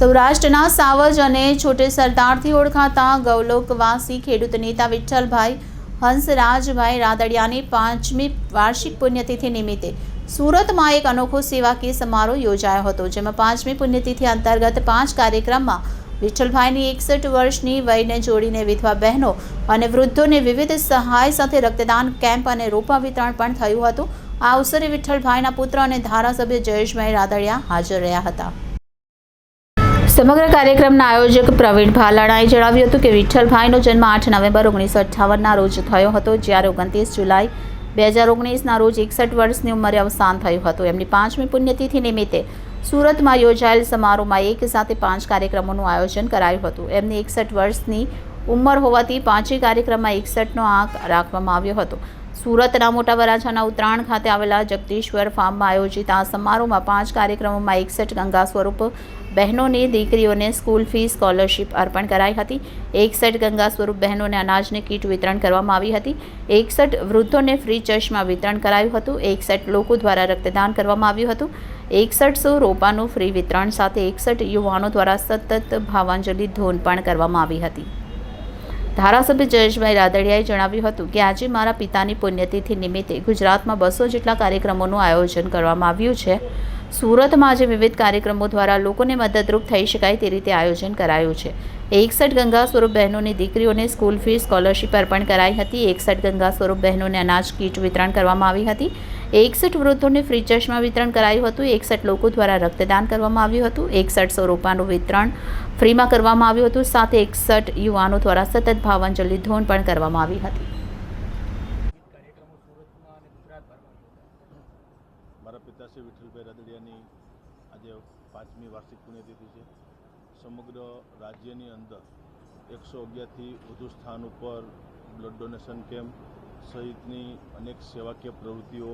સૌરાષ્ટ્રના સાવજ અને છોટે સરદારથી ઓળખાતા ગૌલોકવાસી ખેડૂત નેતા વિઠ્ઠલભાઈ હંસરાજભાઈ રાદડિયાની પાંચમી વાર્ષિક પુણ્યતિથિ નિમિત્તે સુરતમાં એક અનોખો સેવાકીય સમારોહ યોજાયો હતો, જેમાં પાંચમી પુણ્યતિથિ અંતર્ગત પાંચ કાર્યક્રમમાં વિઠ્ઠલભાઈની એકસઠ વર્ષની વયને જોડીને વિધવા બહેનો અને વૃદ્ધોને વિવિધ સહાય સાથે રક્તદાન કેમ્પ અને રોપા વિતરણ પણ થયું હતું. આ અવસરે વિઠ્ઠલભાઈના પુત્ર અને ધારાસભ્ય જયેશભાઈ રાદડિયા હાજર રહ્યા હતા. સમગ્ર કાર્યક્રમના આયોજક પ્રવીણ ભાલાણાએ જણાવ્યું હતું કે વિઠ્ઠલભાઈનો જન્મ આઠ નવેમ્બર ઓગણીસો અઠ્ઠાવનના રોજ થયો હતો, જ્યારે ઓગણત્રીસ જુલાઈ બે હજાર ઓગણીસના રોજ એકસઠ વર્ષની ઉંમરે અવસાન થયું હતું. એમની પાંચમી પુણ્યતિથિ નિમિત્તે સુરતમાં યોજાયેલ સમારોહમાં એક સાથે પાંચ કાર્યક્રમોનું આયોજન કરાયું હતું. એમની એકસઠ વર્ષની ઉંમર હોવાથી પાંચેય કાર્યક્રમમાં એકસઠનો આંક રાખવામાં આવ્યો હતો. સુરતના મોટા વરાછાના ઉત્તરાયણ ખાતે આવેલા જગદીશ્વર ફાર્મમાં આયોજિત આ સમારોહમાં પાંચ કાર્યક્રમોમાં એકસઠ ગંગા સ્વરૂપ બહેનોની દીકરીઓને સ્કૂલ ફી, સ્કોલરશીપ અર્પણ કરાઈ હતી. એકસઠ ગંગા સ્વરૂપ બહેનોને અનાજની કીટ વિતરણ કરવામાં આવી હતી. એકસઠ વૃદ્ધોને ફ્રી ચશ્મા વિતરણ કરાયું હતું. એકસઠ લોકો દ્વારા રક્તદાન કરવામાં આવ્યું હતું. એકસઠસો રોપાનું ફ્રી વિતરણ સાથે એકસઠ યુવાનો દ્વારા સતત ભાવાંજલિ ધૂન પણ કરવામાં આવી હતી. ધારાસભ્ય જયેશભાઈ રાદડિયાએ જણાવ્યું હતું કે, આજે મારા પિતાની પુણ્યતિથિ નિમિત્તે ગુજરાતમાં બસો જેટલા કાર્યક્રમોનું આયોજન કરવામાં આવ્યું છે. સુરતમાં આજે વિવિધ કાર્યક્રમો દ્વારા લોકોને મદદરૂપ થઈ શકાય તે રીતે આયોજન કરાયું છે. એકસઠ ગંગા સ્વરૂપ બહેનોની દીકરીઓને સ્કૂલ ફી સ્કોલરશીપ અર્પણ કરાઈ હતી. એકસઠ ગંગા સ્વરૂપ બહેનોને અનાજ, કીટ વિતરણ કરવામાં આવી હતી. એકસઠ વૃદ્ધોને ફ્રી ચશ્મા વિતરણ કરાયું હતું. એકસઠ લોકો દ્વારા રક્તદાન કરવામાં આવ્યું હતું. એકસઠ સો વિતરણ ફ્રીમાં કરવામાં આવ્યું હતું. સાથે એકસઠ યુવાનો દ્વારા સતત ભાવાંજલિ ધોન પણ કરવામાં આવી હતી કાર્યક્રમો સુરતમાં અને ગુજરાતભરમાં મારા પિતાશ્રી વિઠ્ઠલભાઈ રાદડિયાની આજે પાંચમી વાર્ષિક પુણ્યતિથિ છે. સમગ્ર રાજ્યની અંદર એકસો અગિયારથી વધુ સ્થાન ઉપર બ્લડ ડોનેશન કેમ્પ સહિતની અનેક સેવાકીય પ્રવૃત્તિઓ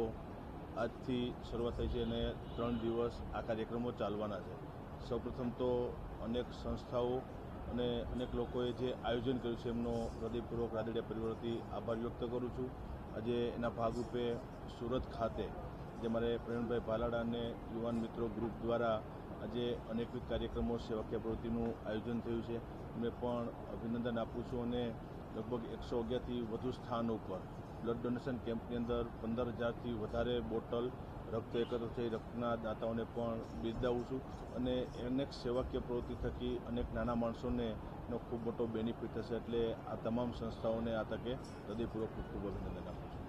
આજથી શરૂઆત થઈ છે અને ત્રણ દિવસ આ કાર્યક્રમો ચાલવાના છે. સૌપ્રથમ તો અનેક સંસ્થાઓ અને અનેક લોકોએ જે આયોજન કર્યું છે એમનો હૃદયપૂર્વક રાદડિયા પરિવારથી આભાર વ્યક્ત કરું છું. આજે એના ભાગરૂપે સુરત ખાતે જે મારે પ્રવીણભાઈ પાલાડા અને યુવાન મિત્રો ગ્રુપ દ્વારા આજે અનેકવિધ કાર્યક્રમો સેવાકીય પ્રવૃત્તિનું આયોજન થયું છે. એમને પણ અભિનંદન આપું છું અને લગભગ એકસો અગિયારથી વધુ સ્થાન ઉપર બ્લડ ડોનેશન કેમ્પની અંદર પંદર હજારથી વધારે બોટલ રક્ત એકત્ર થઈ રક્તના દાતાઓને પણ બિરદાવું છું અને અનેક સેવાકીય પ્રવૃત્તિ થકી અનેક નાના માણસોને એનો ખૂબ મોટો બેનિફિટ થશે એટલે આ તમામ સંસ્થાઓને આ તકે હૃદયપૂર્વક ખૂબ ખૂબ અભિનંદન આપું છું.